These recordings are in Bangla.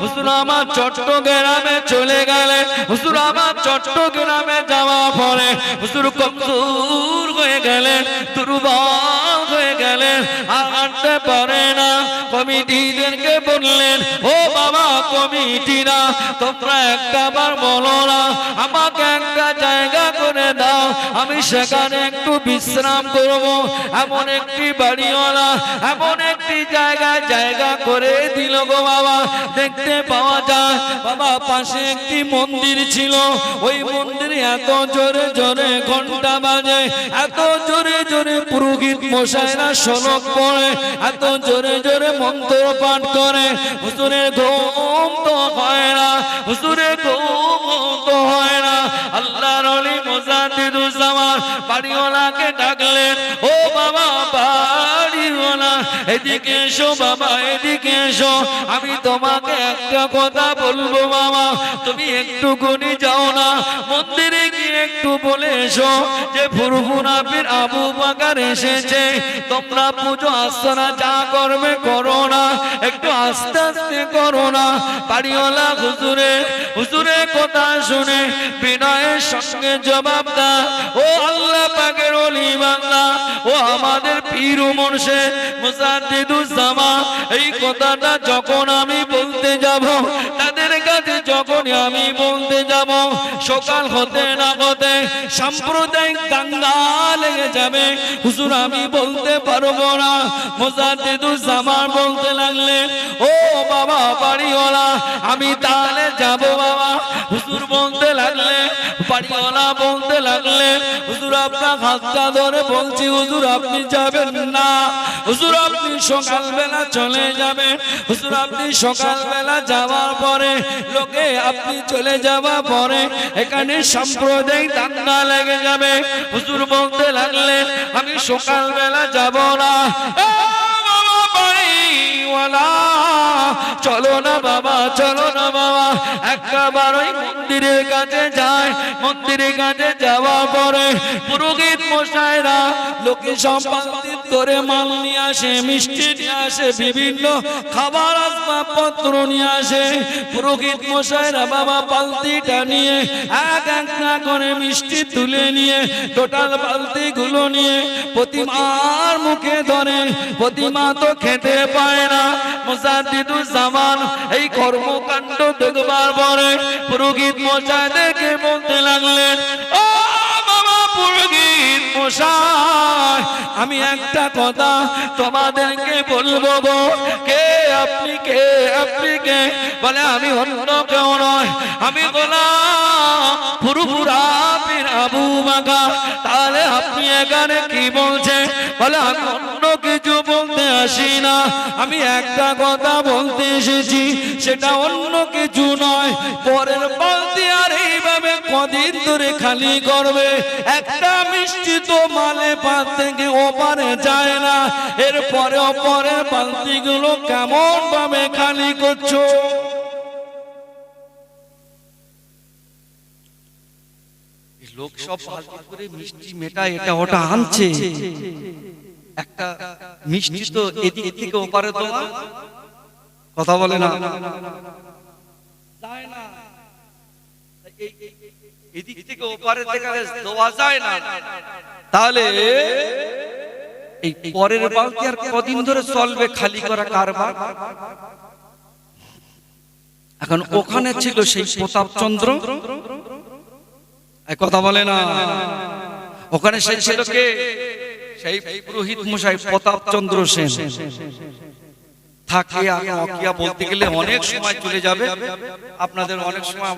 হুজুর আমার চট্টগ্রামে চলে গেলেন হুজুর আমার চট্টগ্রামে যাওয়া পরে হুজুর কমজোর হয়ে গেলেন দুর্বল হয়ে গেলেন আর হাঁটতে পারে না। কমিটিদেরকে বললেন, ও বাবা, কমিটিরা, তোমরা একটা বার বলো না, আমাকে একটা জায়গা করে দাও, আমি সেখানে একটু বিশ্রাম করব। এমন একটি বাড়িওয়ালা, এমন একটি জায়গায় জায়গা করে দিল গো বাবা। দেখতে পাওয়া যায়, বাবা, পাশে একটি মন্দির ছিল। ওই মন্দিরে এত জোরে জোরে ঘণ্টা বাজে, এত জোরে জোরে পুরোহিত মশাইরা সনক পড়ে এত জোরে জোরে মন্ত্র পাঠ করে। হুজুরের ঘুম তো হয় না, হুজুরের ঘুম তো হয় না। আল্লাহর অলি মোজাদ্দিদুজ্জামান বাড়িওয়ালাকে ডাকলেন, ও বাবা, বাড়িওয়ালা, এদিকে এসো বাবা, এদিকে এসো। আমি তোমাকে একটা কথা বলব বাবা, তুমি একটু গুনি যাও না। মন্দিরে একটু বলে এসো যে ফুরফুরাবির আবু বাকার এসেছে। তোমরা পুজো আস্তনা যা করবে করো না, একটু আস্তে আস্তে করো না। বাড়িওয়ালা হুজুরে হুজুরে কথা শুনে বিনয়ের সঙ্গে জবাব দা। ও আল্লাহ পাকের অলি বাংলা ও আমাদের পীর মনসে মুসাদ্দিদুজ্জামা এই কথাটা যখন আমি বলতে যাব কাছে যখন আমি বলতে যাব, সকাল হতে না হতে সাম্প্রদায়িক দাঙ্গা লেগে যাবে। হুজুর, আমি বলতে পারব না। মুসাদ্দিদুজ্জামান বলতে লাগলেন ও বাবা, বাড়িওয়ালা, আমি তাহলে যাব বাবা। হুজুর বলতে লাগলে বাড়িওয়ালা বলতে লাগলে, হুজুর, আপনার হাতটা ধরে বলছি, হুজুর, আপনি যাবেন না। হুজুর, আপনি সকালবেলা চলে যাবেন। হুজুর, আপনি সকালবেলা যাওয়ার পরে, লোকে আপনি চলে যাওয়ার পরে, এখানে সাম্প্রদায়িক দাঙ্গা লেগে যাবে। হুজুর বলতে লাগলে, আমি সকালবেলা যাব না। ও চলো না বাবা, চলো না বাবা। একবার ওই মন্দিরের কাছে যায় মন্দিরের কাছে যাওয়ার পরে পুরোহিত মশাইরা লোকে সম্পাদিত করে মাল নিয়ে আসে, মিষ্টি নিয়ে আসে, বিভিন্ন খাবার আসবাবপত্র নিয়ে আসে। পুরোহিত মশাইরা বাবা বালতিটা নিয়ে এক একটা করে মিষ্টি তুলে নিয়ে, টোটাল বালতি গুলো নিয়ে প্রতিমার মুখে ধরে। প্রতিমা তো খেতে পায় না। মুসাদ্দিদুল জামান, এই কর্মকাণ্ড দেখবার পরে পুরোহিত বলতে লাগলেন, ও পুরোহিত মশাই, আমি একটা কথা তোমাদেরকে বলব গো। কে আপনি কে আপনি, কে? বলে, আমি অন্য কেউ নয়, আমি গোলাম আবু বাগা তাহলে আপনি এখানে কি বলছেন? বলে, আমি অন্য কিছু বলতে আসি না। আমি একটা কথা বলতে এসেছি, সেটা অন্য কিছু নয়। পরের বালতি আর এইভাবে কদিন ধরে খালি করবে। একটা মিষ্টি তো মালে পাত থেকে ওপারে যায় না। এরপরে বালতি গুলো কেমন ভাবে খালি করছ? লোক সব করে মিষ্টি মেটা এটা ওটা আনছে। একটা মিষ্টি তো এদিক থেকে ওপারে তো কথা বলে না। যায় না। এদিক থেকে ওপারে দেওয়া যায় না। তাহলে এই পরের বালতি আর কদিন ধরে চলবে খালি করা কারবার? এখন ওখানে ছিল সেই প্রতাপচন্দ্র। এই কথা বলে না। ওখানে সেই ছিল কে? সেই পুরোহিত মশাই প্রতাপচন্দ্র সেন থাকে অকিয়া বলতে গেলে অনেক সময় চলে যাবে আপনাদের অনেক সময়?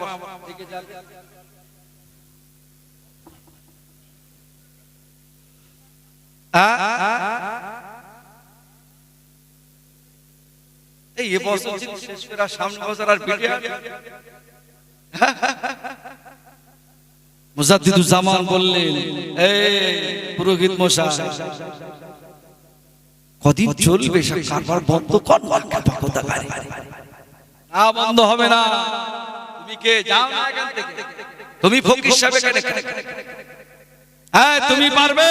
এই বছর সামনে বছর আর বেরিয়ে আসবে। জামান বললেন এই পুরোহিত মশাই কদিন চলবে সব কারবার বন্ধ কর না বন্ধ হবে না তুমি কে যাও না এখান থেকে তুমি ফকির সাহেব এখানে হ্যাঁ তুমি পারবে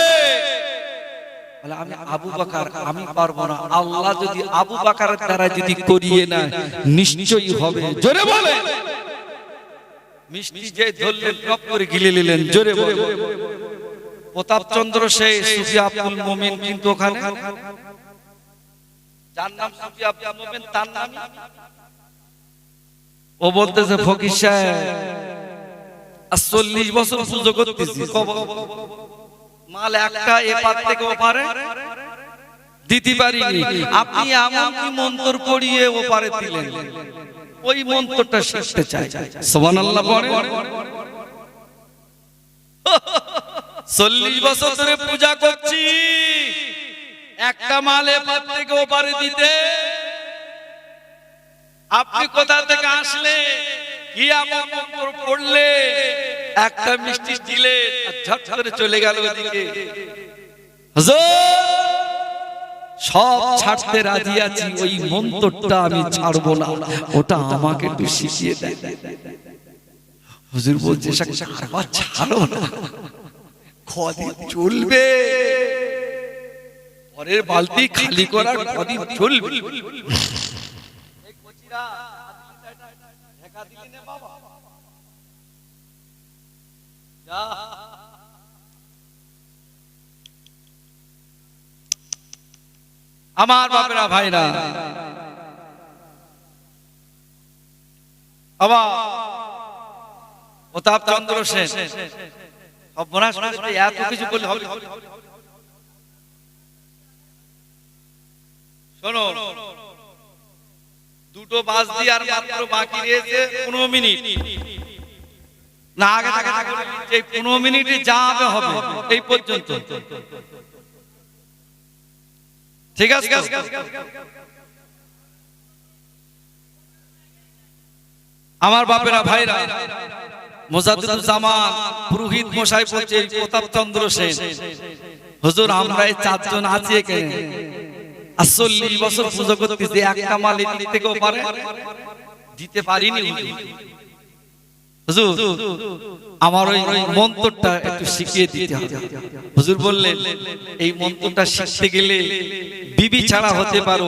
বলে আমি আবু বাকার আমি পারব না আল্লাহ যদি আবু বাকারের দ্বারা যদি করিয়ে না নিশ্চয়ই হবে জোরে বলে মিষ্টি যে ধরলেন টপ করে গিলে নিলেন জোরে বলে প্রতাপ সেই সুফি আব্দুল মোমিন কিন্তু ওখানে। যার নাম সুফি আব্দুল মোমিন তার নাম ও বলতেছে ফকির সাহেব আর চল্লিশ বছর পুজো করতেছি। মাল একটা এপার থেকে ওপারে। দিতে পারিনি। আপনি এমন কি মন্ত্র পড়িয়ে ওপারে দিলেন। ওই মন্ত্রটা শিখতে চাই। সুবহানাল্লাহ পড়ে। চল্লিশ বছর ধরে পূজা করছি। একটা মাল এপার থেকে ওপারে দিতে। আপনি কোথা থেকে আসলে? কি মন্ত্র পড়লে? একটা মিষ্টি দিলে ঝট করে চলে গেল ওদিকে। হুজুর, সব ছাড়তে রাজি আছি ওই মন্ত্রটা আমি ছাড়বো না। ওটা আমাকে একটু শিখিয়ে দেয় হুজুর বলছে ছাড়ো না। কদিন চলবে। পরের বালতি খালি করার কদিন চলবে। আমার বাপেরা, ভাইরা। প্রতাপ চন্দ্র সেন। এত কিছু শোনো, দুটো বাস দিয়ে আর মাত্র বাকি রয়েছে পনেরো মিনিট। না, আগে এই পনেরো মিনিটে যা হবে, এই পর্যন্ত। ঠিক আছে আমার বাপেরা, ভাইরা মোজাদুজ্জামান পুরোহিত মশাই বলছে প্রতাপ চন্দ্র সেন। হুজুর, আমরা এই চারজন আছি এখানে। আর চল্লিশ বছর পুজো করতেছি, একটা মাল এদিক থেকেও পারে? দিতে পারিনি হুজুর, আমার ওই মন্ত্রটা একটু শিখিয়ে দিতে হবে। হুজুর বললেন, এই মন্ত্রটা শিখতে গেলে বিবি ছাড়া হতে পারো,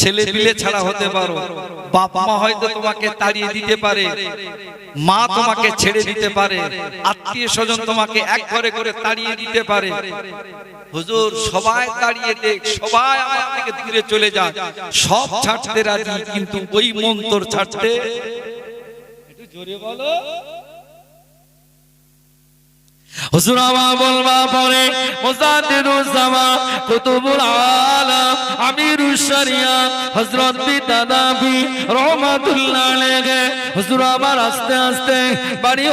ছেলে পিলে ছাড়া হতে পারো, বাপ মা হয়তো তোমাকে তাড়িয়ে দিতে পারে, মা তোমাকে ছেড়ে দিতে পারে, আত্মীয় স্বজন তোমাকে এক ঘরে করে তাড়িয়ে দিতে পারে। হুজুর, সবাই তাড়িয়ে দেখ, সবাই আমার থেকে দূরে চলে যায় সব ছাড়তে রাজি, কিন্তু ওই মন্ত্র ছাড়তে জোরে বলো। আস্তে আস্তে বাড়ি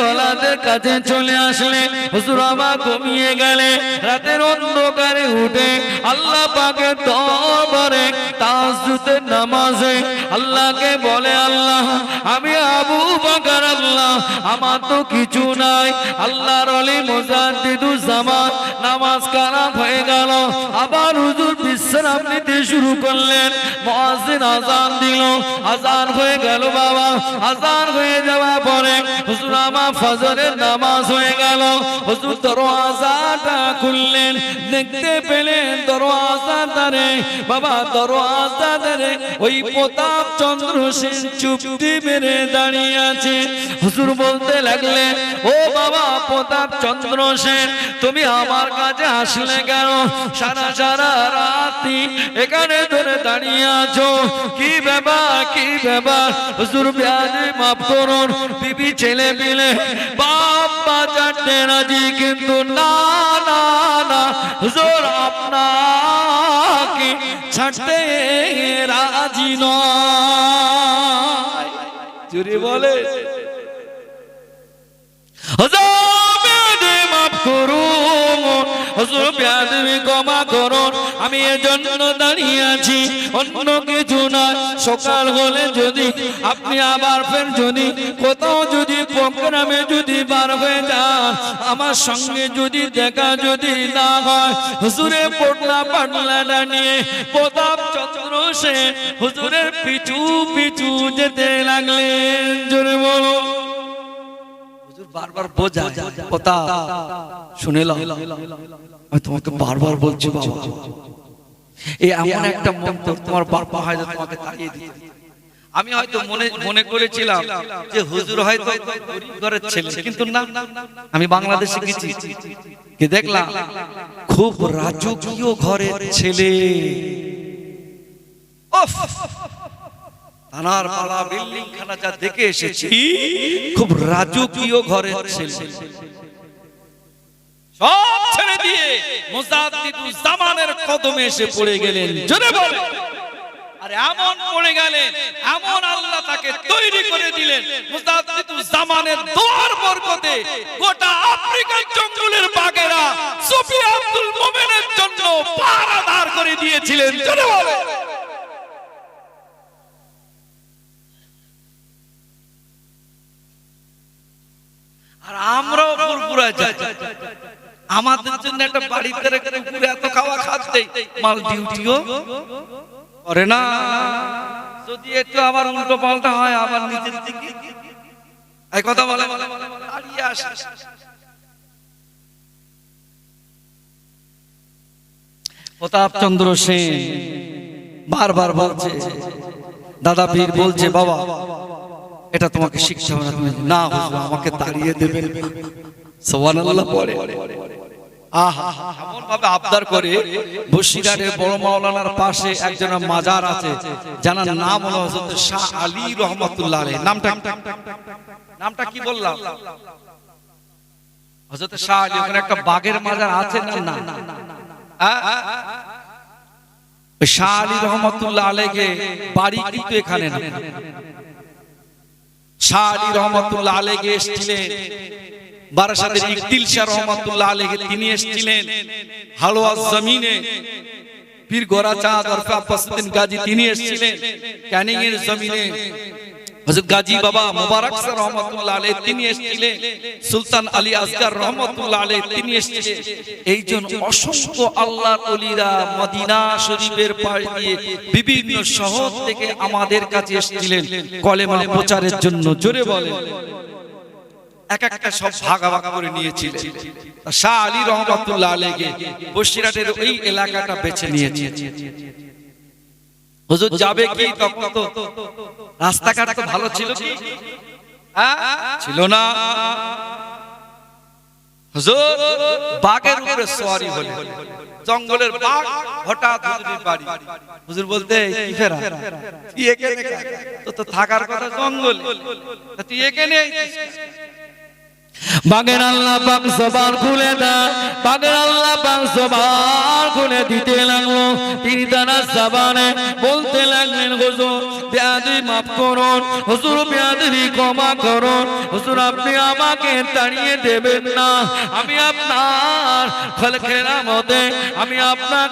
কাছে চলে আসলে, হুজুর ঘুমিয়ে গেলে রাতের অন্ধকারে উঠে আল্লাহ পাকের দরবারে তাহাজ্জুদের নামাজে আল্লাহকে বলে, আল্লাহ, আমি আবু বকর, আল্লাহ, আমার তো কিছু নাই, আল্লাহর অলি মুজাদ্দিদুজ জামান, নামাজ কালাম হয়ে গেল। আবার হুজুর বিশ্রাম নিতে শুরু করলেন। মুয়াজ্জিন আজান দিল। আজান হয়ে গেল বাবা। আজান হয়ে যাওয়া পরে হুজুর আমার ফজরের নামাজ হয়ে গেল। হুজুর দরওয়াজাটা খুললেন। দেখতে পেলেন দরওয়াজা দারে বাবা, দরওয়াজা দারে ওই প্রতাপ চন্দ্র সেন চুপটি মেরে দাঁড়িয়ে আছে। হুজুর বলতে লাগলেন, ও বাবা, প্রতাপ চন্দ্র সেন তুমি আমার কাছে আসলে কেন? সারা সারা রাতি এখানে ধরে দাঁড়িয়ে আছো। কি ব্যাপার কি ব্যাপার? হুজুর ব্যাধি মাফ করুন বিবি ছেলে মিলে বাপ বাজাতে রাজি কিন্তু না না না হুজুর আপনাকে ছাড়তে রাজি নয়। চুরি বলে। হুজুর! ব্যাধি মাফ করুন হুজুর ব্যাধি ক্ষমা করুন আমি এজন্য দাঁড়িয়ে আছি, অন্য কিছু না সকাল হলে যদি আপনি আবার ফের যদি কোথাও যদি প্রোগ্রামে যদি বার হয়ে যান, আমার সঙ্গে যদি দেখা যদি না হয় হুজুরে পটলা পাটলাটা নিয়ে প্রতাপ চন্দ্র সে হুজুরের পিছু পিছু যেতে লাগলেন। বারবার বোঝায়। কথা শুনে আমি তোমাকে বারবার বলছি বাবা। এই এমন একটা মন্তর তোমার বাবা হয়তো তোমাকে তাড়িয়ে দিতে আমি হয়তো মনে মনে করেছিলাম যে হুজুর হয়তো ঘরের ছেলে। কিন্তু না আমি বাংলাদেশে গেছি। কি দেখলাম? খুব রাজকীয় ঘরের ছেলে! থানার পালা বিল্ডিং খানা যা দেখে এসেছি খুব রাজকীয় ঘরের ছেলে। সব ছেড়ে দিয়ে মুজাদ্দিদুল জামানের কদমে এসে পড়ে গেলেন। জোরে বলে। আর এমন পড়ে গেলেন এমন আল্লাহ তাকে তৈরি করে দিলেন মুজাদ্দিদুল জামানের দোয়ার বরকতে গোটা আফ্রিকার জঙ্গলের বাগেরা সুফি আব্দুল মোমেনের জন্য পারাদার করে দিয়েছিলেন। জোরে বলে। আর আমরাও ফুরফুরা যাই। আমাদের জন্য একটা বাড়িতে রেখে এত খাওয়া খাচ্ছে। মাল ডিউটিও করে না। যদি একটু উল্টো পাল্টা হয়, আবার নিজের দিকে। এই কথা বলে, দাঁড়িয়ে আসে। প্রতাপ চন্দ্র সেন বারবার বলছে, দাদা পীর বলছে, বাবা এটা তোমাকে শিখতে হবে না না আমাকে তাড়িয়ে দেবেন সুবহানাল্লাহ পড়ে। মাজার আছে শাহ আলী রহমাতুল্লাহ আলাইহি। নামটা কি? বললাম? শাহ আলী, ওখানে একটা মাজার না আলাইকে বাড়ি কিন্তু এখানে শাহ আলী রহমতুল্লাহ আলেগে এসেছিলেন। বারাসাতের ইকতিল শাহ রহমতুল্লাহ আলেগে তিনি এসেছিলেন। হালওয়া জমিনে পীর গোরা চাঁদ ওরফে গাজী তিনি এসেছিলেন। ক্যানিং এর জমিনে হযরত গাজী বাবা মুবারক শাহ রহমাতুল্লাহ আলাইহি তিনি এসেছিলেন। সুলতান আলী আসগার রহমাতুল্লাহ আলাইহি তিনি এসেছিলেন। এইজন অসংখ্য আল্লাহর ওলিরা মদিনা শরীফের পাশ দিয়ে বিভিন্ন শহর থেকে আমাদের কাছে এসেছিলেন। কলেমা প্রচারের জন্য জোরে বলেন। এক একটা সব ভাগ ভাগ করে নিয়েছিলেন। শাহ আলী রহমাতুল্লাহ আলাইহি বসিরহাটের ওই এলাকাটা বেছে নিয়েছে হুজুর যাবে কি তখন তো? রাস্তাঘাট তো ভালো ছিল কি? হ্যাঁ? ছিল না। হুজুর বাঘের উপরে সওয়ারি হলে। জঙ্গলের বাঘ হঠাৎ হুজুরের বাড়ি। হুজুর বলতে কি ফেরা? তুই এখানে তো তো থাকার কথা জঙ্গল। তুই এখানে? বাগের আল্লাহ পাক সবার খুলে দেয়। বাগের আল্লাহ পাক সবার খুলে দিতে লাগল। তিনি তারা সাবানে বলতে লাগলেন, হুজুর পেয়াদি মাফ করুন। হুজুর পেয়াদি ক্ষমা করুন। হুজুর, আপনি আমাকে তাড়িয়ে দেবেন না। আমি আপনার আমি আপনার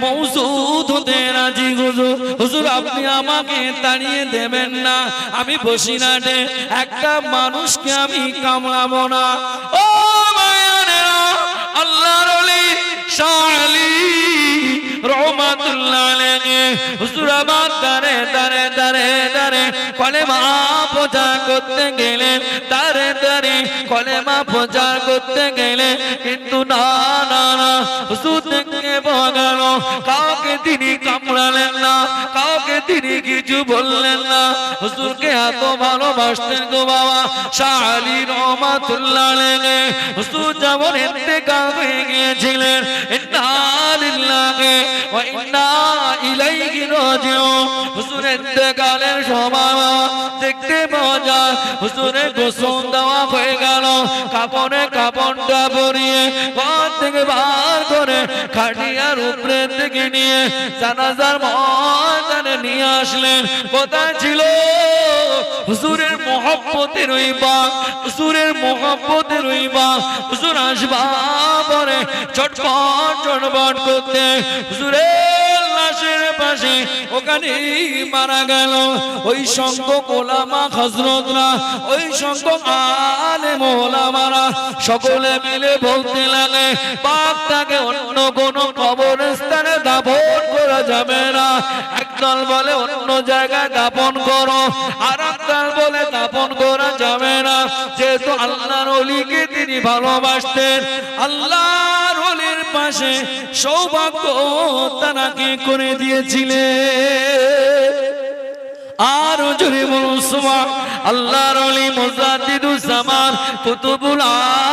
মৌসুদ হতে রাজি, হুজুর। হুজুর, আপনি আমাকে তাড়িয়ে দেবেন না। আমি বসি না একটা মানুষকে আমি কামড়াবো না। ও মায়ানেরা আল্লাহর ওলি শালি কিন্তু কাউকে তিনি কামড়ালেন না, কাউকে তিনি কিছু বললেন না। হুজুরকে এত ভালোবাসতেন গো বাবা, শালি রহমাতুল্লাহ আলাইহি। হুজুর যেমন ইন্তেকাল হয়ে গিয়েছিলেন দেখতে পাওয়া যায় গোসল দেওয়া হয়ে গেল। কাপড়ে কাপড়টা পরিয়ে ঘর থেকে বার করে খাটিয়ার উপরে থেকে নিয়ে জানাজার ময়দানে নিয়ে আসলেন। কোথায় ছিল? হুজুরের মহব্বতের ওই বাঘ। হুজুরের মহব্বতের ওই বাঘ। হুজুর আসবা পরে চটপট চটপট করতে লাশের পাশে ওখানে মারা গেল। ওই সঙ্গ কোলামা হজরতরা ওই সঙ্গ আলে মোলামারা, সকলে মিলে বলতে লাগে পাক তাকে অন্য কোন কবরস্থানে দাফন করা যাবে না। দল বলে অন্য জায়গায় দাপন করো, আর দল বলে দাপন করা যাবে না। যেহেতু আল্লাহর অলিকে তিনি ভালোবাসতেন, আল্লাহর অলির পাশে সৌভাগ্য তারাকে করে দিয়েছিলেন। আর যদি বলুন, সুবহান আল্লাহর ওলি মুজাদ্দিদুস জামান কুতুবুল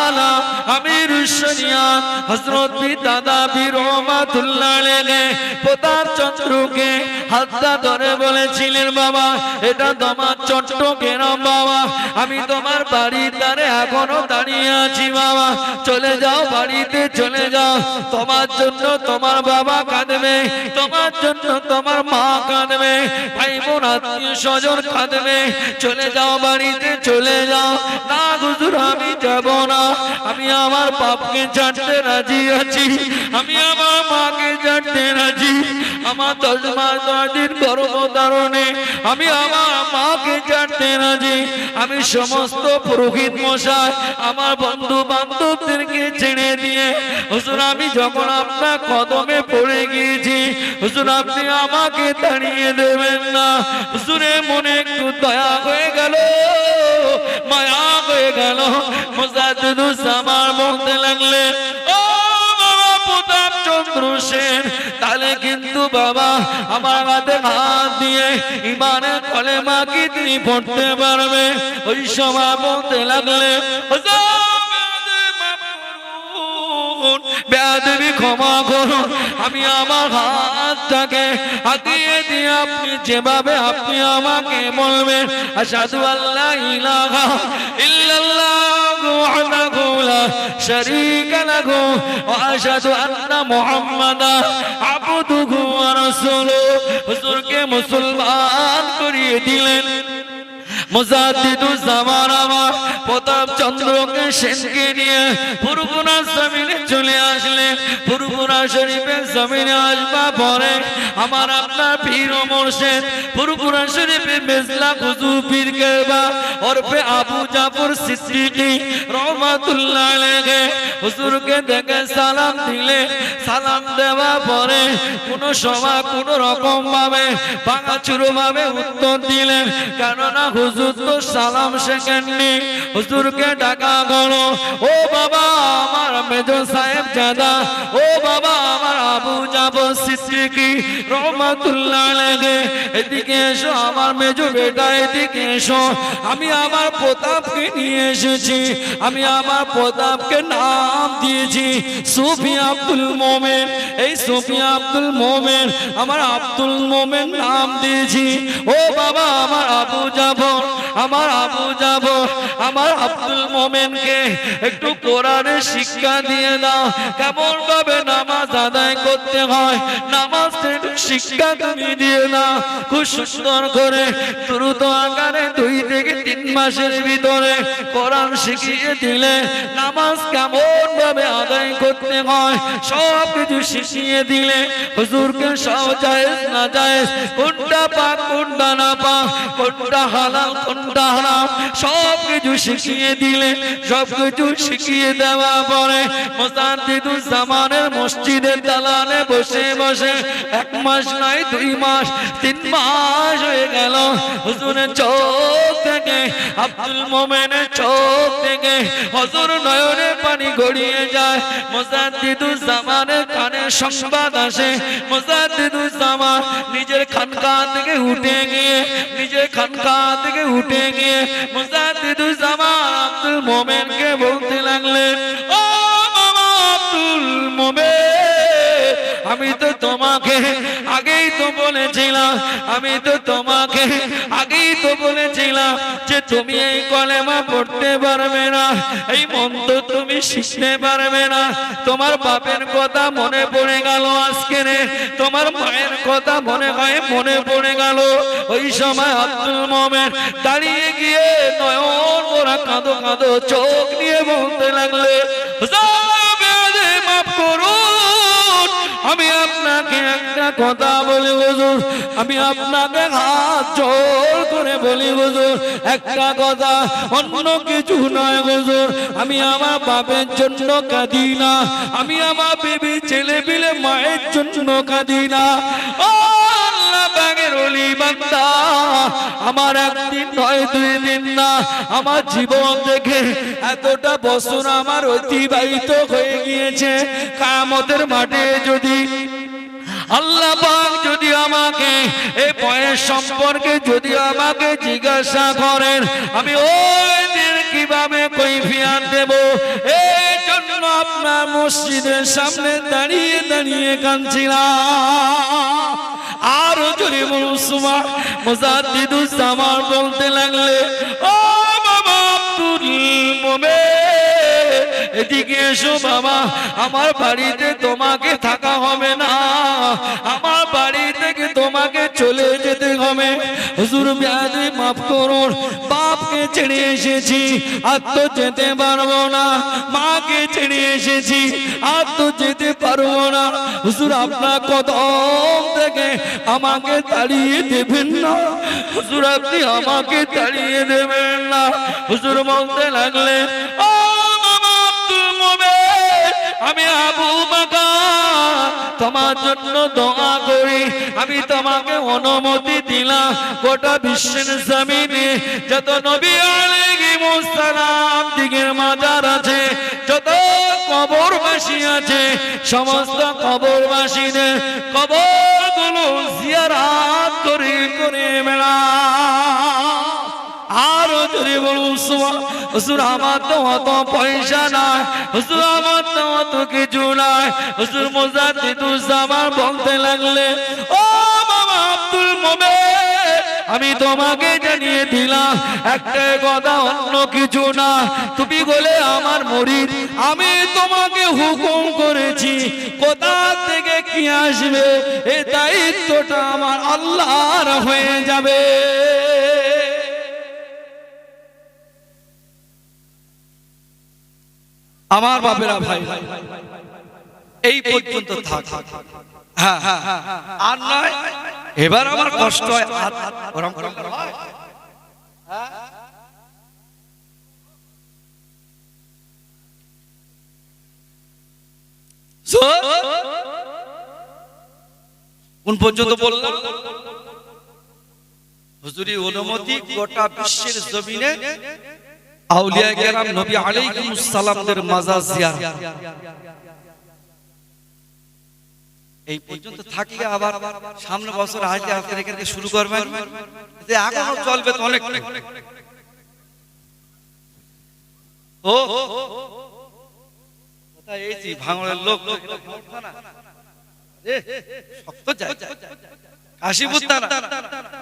আলাম আমিরুশ শরিয়াত হযরত বি দাদা বীর রহমাতুল্লাহ প্রতাপ চন্দ্রকে হাতটা ধরে বলেছিলেন, বাবা, এটা তোমার চট্টগ্রাম, বাবা, আমি তোমার বাড়ির দ্বারে এখনও দাঁড়িয়ে আছি, বাবা, চলে যাও, বাড়িতে চলে যাও, তোমার জন্য তোমার বাবা কাঁদবে, তোমার জন্য তোমার মা কাঁদবে, ভাই বোন, আত্মীয় স্বজন কাঁদবে, চলে যাও, বাড়িতে চলে যাও। না হুজুর, আমি যাব না। আমি আমার বাপকে ছাড়তে রাজি আছি। আমি আমার মাকে ছাড়তে রাজি। আমার দশ মাস দশ দিন আমি আমার মাকে ছাড়তে রাজি। আমি সমস্ত পুরোহিত মশাই, আমার বন্ধু বান্ধবদেরকে ছেড়ে দিয়ে, হুজুর, আমি যখন আপনার কদমে পড়ে গিয়েছি, হুজুর, আপনি আমাকে দাঁড়িয়ে দেবেন না। হুজুরে, মনে একটু দয়া হয়ে গেল, মায়া হয়ে গেল। মুজাদ্দিদুস, আমার বলতে কিন্তু বাবা, আমার হাতে হাত দিয়ে ইমানের কলেমা কি তিনি পড়তে পারবে। ওই সময় বলতে লাগলে ক্ষমা করুন আমি আমার হাতটাকে হাতিয়ে দিয়ে আপনি যেভাবে আপনি আমাকে বলবেন, আশহাদু আল্লাহ ইলাহা ইল্লাল্লাহু ওয়াহদাহু লা শারীকা লাহু ওয়া আশহাদু আন্না মুহাম্মাদান মুসলমান করিয়ে দিলেন। মুজাদ্দিদুস জামান আমার প্রতাপ চন্দ্রকে সেনকে নিয়ে পুরপুরা জমিনে চলে আসলে পুরপুরা শরীফের জমিনে আসবা পরে আমার আপনার পীর মুর্শিদ পুরপুরা শরীফের মেজলা কুজু পীর কেবা ওরফে আবু জাফর সিদ্দিকী রহমাতুল্লাহ আলাইহি হুজুরকে দেখে সালাম দিলে। সালাম দেওয়া পরে কোন সময় কোন রকম ভাবে ভাঙা চুরো ভাবে উত্তর দিলেন। কেননা হুজুর তো সালাম শেখেননি। হুজুরকে ডাকা গেল। ও বাবা, আমার মেজ সাহেব জাদা। ও বাবা, আমার আবু যাব সিদ্দিকী। রহমাতুল্লাহ আলাইহি। এদিকে এসো, আমার মেজ বেটা, এদিকে এসো। আমি আমার প্রতাপকে নিয়ে এসেছি। আমি আমার প্রতাপকে নাম দিয়েছি। সুফি আব্দুল মোমেন। এই সুফি আব্দুল মোমেন, আমার আব্দুল মোমেন নাম দিয়েছি। ও বাবা, আমার আবু যাব আমার আবু যাব আমার আব্দুল মোমেনকে একটু কোরআনের শিক্ষা দিয়ে দাও। কেমন ভাবে নামাজ আদায় করতে হয়। শিক্ষা দিয়ে দাও খুব সুন্দর করে দ্রুত আকারে দুই থেকে তিন মাসের ভিতরে কোরআন শিখিয়ে দিলে নামাজ কেমন ভাবে আদায় করতে হয়, সব কিছু শিখিয়ে দিলে হুজুরকে সব না কোনটা পাক, কোনটা না কোনটা হালাল, কোনটা হারাম, সব কিছু শিখিয়ে দিলে, সব কিছু শিখিয়ে দেওয়া পরে জামানের মসজিদের দালানে বসে বসে এক মাস নয় দুই মাস, তিন মাস হয়ে গেল। হুজুরের চোখ থেকে আব্দুল মোমেনের চোখ থেকে হজুর নয়নে পানি গড়িয়ে যায়। মোসাদ্দিদুল জামানের কানে সংবাদ আসে। মোসাদ্দিদুল জামান নিজের খানকা থেকে উঠে গিয়ে, নিজের খানকা থেকে উঠে গিয়ে মোসাদ্দিদুল জামান আব্দুল মোমেনকে বলতে লাগলেন, ও বাবা আব্দুল মোমেন! আমি তো তোমাকে আগেই তো বলেছিলাম, আমি তো তোমাকে আগেই তো বলেছিলাম যে তুমি এই কলেমা পড়তে পারবে না, এই মন্ত্র তুমি শিখতে পারবে না। তোমার বাপের কথা মনে পড়ে গেল আজকে তোমার মায়ের কথা মনে হয় মনে পড়ে গেল। ওই সময় আব্দুল মোমেন দাঁড়িয়ে গিয়ে নয়ন ওরা কাঁদো কাঁদো চোখ নিয়ে বলতে লাগলে মাফ কথা বলি হুজুর, আমি আপনাকে হাত জোর করে বলি হুজুর, একটা কথা, অন্য কিছু নয় হুজুর, আমি আমার বাপের জন্য কাঁদি না আমি আমার বেবি ছেলে পিলে মায়ের জন্য কাঁদি না আমার একদিন নয়, দুই দিন না, আমার জীবন দেখে এতটা বছর আমার অতিবাহিত হয়ে গিয়েছে কামতের মাঠে যদি আল্লাহ পাক যদি আমাকে এই বয়স সম্পর্কে যদি আমাকে জিজ্ঞাসা করেন, আমি ওই দিন কীভাবে কৈফিয়াত দেব? এই জন্য আপনার মসজিদের সামনে দাঁড়িয়ে দাঁড়িয়ে কাঁদছিলাম। আরও জোরে বলুন সুমা মোজাদ্দিদুজ্জামান বলতে লাগলে, ও এদিকে এসো বাবা, আমার বাড়িতে তোমাকে থাকা হবে না। আমার বাড়ি থেকে তোমাকে চলে যেতে হবে। হুজুর, ব্যাধি মাফ করুন, বাপকে ছেড়ে এসেছি, আর তো যেতে পারব না। মাকে ছেড়ে এসেছি, আর তো যেতে পারব না। হুজুর, আপনার কদম থেকে আমাকে তাড়িয়ে দেবেন না। হুজুর, আপনি আমাকে তাড়িয়ে দেবেন না। হুজুর, বলতে লাগলেন ও আমি আবু বাকার তোমার জন্য দোয়া করি। আমি তোমাকে অনুমতি দিলাম। গোটা বিশ্বের জমিনে যত নবী আলাইহিস সালাম দিগের মাজার আছে, যত কবরবাসী আছে, সমস্ত কবরবাসীদের কবরগুলো জিয়ারাত করে করে মেলা আমার তো অত পয়সা নাই, হুজুর আমার তো অত কিছু নাই। বলতে লাগলে, ও আব্দুল মোমেন, আমি তোমাকে জানিয়ে দিলাম, একটা কথা অন্য কিছু না। তুমি বলে আমার মরিদ, আমি তোমাকে হুকুম করেছি, কোথা থেকে কি আসবে? এই দায়িত্বটা আমার আল্লাহর হয়ে যাবে। আমার বাপেরা ভাই এই পর্যন্ত থাক। হ্যাঁ হ্যাঁ হ্যাঁ, আর নয় এবার আমার কষ্ট হয় ওরম হয়? কোন পর্যন্ত বললাম? হুজুরি অনুমতি গোটা বিশ্বের জমিনে আউলিয়া কেরাম নবী আলাইহিস সালামদের মাজার জিয়ারত। এই পর্যন্ত থাকি আবার সামনে বছর হাজে আপনার এখান থেকে শুরু করবেন। যে এখনও চলবে তো অনেক। ও কোথায় এইছি ভাঙড়ের লোক? শক্ত যায়। কাশীপুর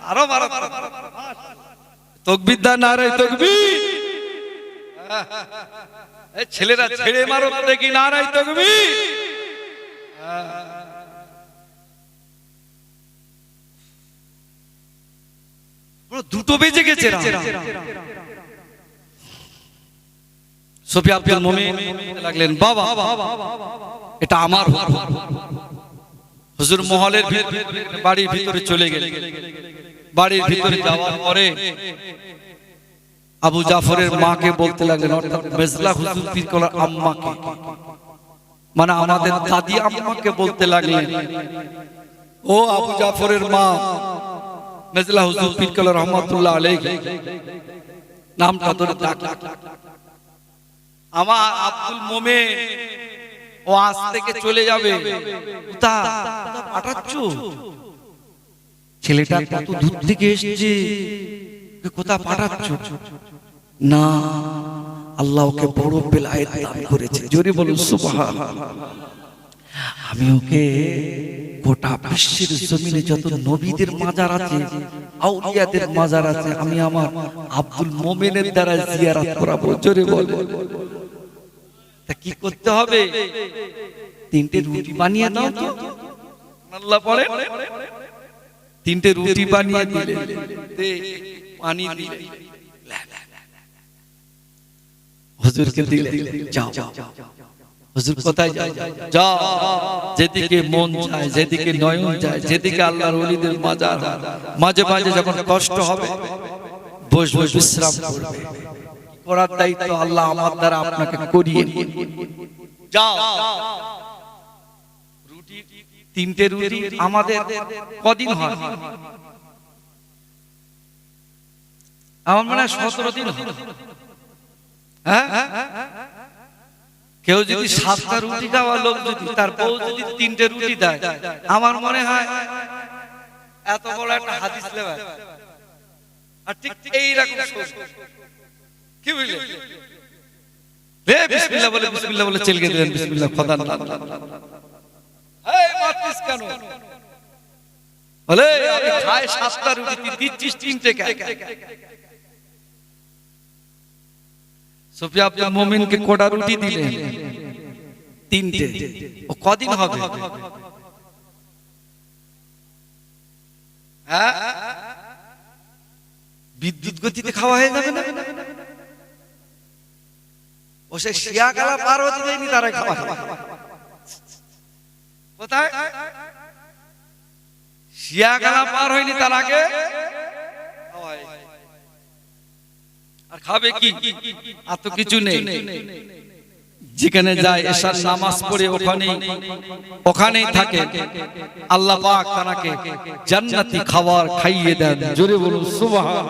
আরও মারো তকবিদ্যা না রে তকবির। এই ছেলেরা ছেড়ে মারো দেখি না পুরো দুটো বেজে গেছে রাত। সফি আব্দুল মোমিন লাগলেন বাবা, এটা আমার। হুজুর মহলের বাড়ির ভিতরে চলে গেলেন বাড়ির ভিতরে যাওয়ার পরে আবু জাফরের মাকে বলতে লাগলেন অর্থাৎ মেজলা হুজুর পীর কলার আম্মাকে। মানে আমাদের দাদি আম্মাকে বলতে লাগলেন ও আবু জাফরের মা মেজলা হুজুর পীর কলার রহমাতুল্লাহ আলাইহি নামটা ধরে ডাক। আমার আব্দুল মোমেন ও আজ থেকে চলে যাবে। কোথা পাঠাচ্ছ? ছেলেটা কত দূর থেকে এসেছে? কোথা পাঠাচ্ছ? না আল্লাহ ওকে বড় বেলায়েত দান করেছে। জোরে বলুন সুবহান। আমি ওকে গোটা বিশ্বের জমিনে যত নবীদের মাজার আছে আউলিয়াদের মাজার আছে আমি আমার আব্দুল মোমেনের দ্বারা জিয়ারত করাবো। জোরে বল তা কি করতে হবে? তিনটে রুটি বানিয়ে দাও তো। আল্লাহ পড়ে তিনটে রুটি বানিয়ে দিলে পানি দিলে হুজুরকে দিলে? যাও। হুজুর যেদিকে মন যেদিকে নয়ন যায় যেদিকে আল্লাহর মাঝে মাঝে যখন কষ্ট হবে, বসবে, বিশ্রাম করবে। করার দায়িত্ব আল্লাহ আমার দ্বারা আপনাকে করিয়ে যাও। তিনটে রুটি আমাদের কদিন হয়? আমার মনে হয় সতেরো দিন। হ্যাঁ। কেউ যদি সাতটা রুটি খাওয়া লোক যদি তার বউ যদি তিনটে রুটি দেয় আমার মনে হয় এত বড় একটা হাদিস লেবার আর ঠিক এইরকম কি বুঝলে? বিসমিল্লাহ বলে বিসমিল্লাহ বলে চেলকে দিলেন বিসমিল্লাহ খোদা নাম এই মারতিস কেন? বলে আমি খাই সাতটা রুটি দিচ্ছিস তিনটে কেন? সোফিয়া আব্দুল মোমিনকে কোটা রুটি দিলেন। তিনটে। ও কদিন হবে? হ্যাঁ? বিদ্যুৎ গতিতে খাওয়া হয়ে যাবে না? ও সে শিয়া গালা পার হতে দেয়নি তারা খাওয়া কোথায়? শিয়া গালা পার হয়নি তার আগে খাওয়া হয়ে যায়। আর খাবে কি? আর তো কিছু নেই। যেখানে যায় এসার নামাজ পড়ে ওখানে ওখানেই থাকে। আল্লাহ পাক তাকে জান্নাতি খাবার খাইয়ে দেন। জোরে বলুন সুবহান।